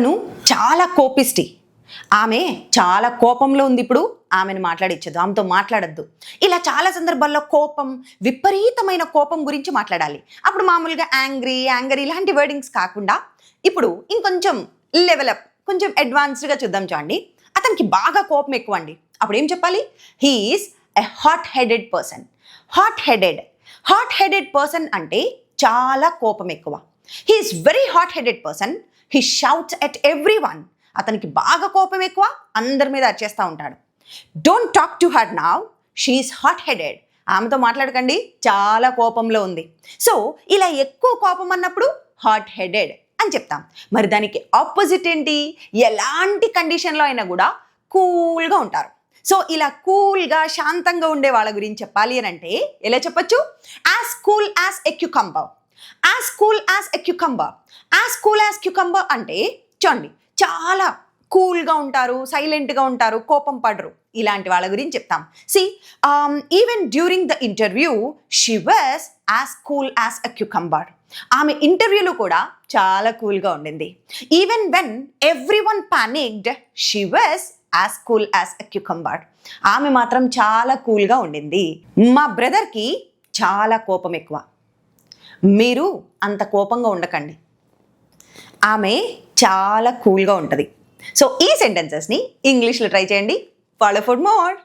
తను చాలా కోపిస్టి ఆమె చాలా కోపంలో ఉంది ఇప్పుడు. ఆమెను మాట్లాడించదు ఆమెతో మాట్లాడద్దు. ఇలా చాలా సందర్భాల్లో కోపం విపరీతమైన కోపం గురించి మాట్లాడాలి. అప్పుడు మామూలుగా యాంగ్రీ యాంగర్ ఇలాంటి వర్డింగ్స్ కాకుండా ఇప్పుడు ఇంకొంచెం లెవెలప్ కొంచెం అడ్వాన్స్డ్గా చూద్దాం చూడండి. అతనికి బాగా కోపం ఎక్కువ అండి అప్పుడు ఏం చెప్పాలి? He's a hot headed person hot headed hot headed person అంటే చాలా కోపం ఎక్కువ. He's very hot headed person he shouts at everyone అతనికి బాగా కోపం ఎక్కువ అందరి మీద అరిచేస్తూ ఉంటాడు. Don't talk to her now she's hot headed ఆమెతో మాట్లాడకండి చాలా కోపంలో ఉంది. సో ఇలా ఎక్కువ కోపం అన్నప్పుడు హాట్ హెడెడ్ అని చెప్తాం. మరి దానికి ఆపోజిట్ ఏంటి? ఎలాంటి కండిషన్లో అయినా కూడా కూల్గా ఉంటారు. సో ఇలా కూల్గా శాంతంగా ఉండే వాళ్ళ గురించి చెప్పాలి అని అంటే ఎలా చెప్పొచ్చు? As cool as a as cool as a cucumber as cool as cucumber అంటే చూడండి చాలా కూల్గా ఉంటారు సైలెంట్గా ఉంటారు కోపం పడరు. ఇలాంటి వాళ్ళ గురించి చెప్తాం. See even during the interview she was as cool as a cucumber ఆమె ఇంటర్వ్యూలో కూడా చాలా కూల్గా ఉండింది. Even when everyone panicked she was as cool as a cucumber ఆమె మాత్రం చాలా కూల్గా ఉండింది. మా బ్రదర్కి చాలా కోపం ఎక్కువ. మీరు అంత కోపంగా ఉండకండి. ఆమె చాలా కూల్గా ఉంటుంది. సో ఈ సెంటెన్సెస్ని ఇంగ్లీష్లో ట్రై చేయండి. Follow food more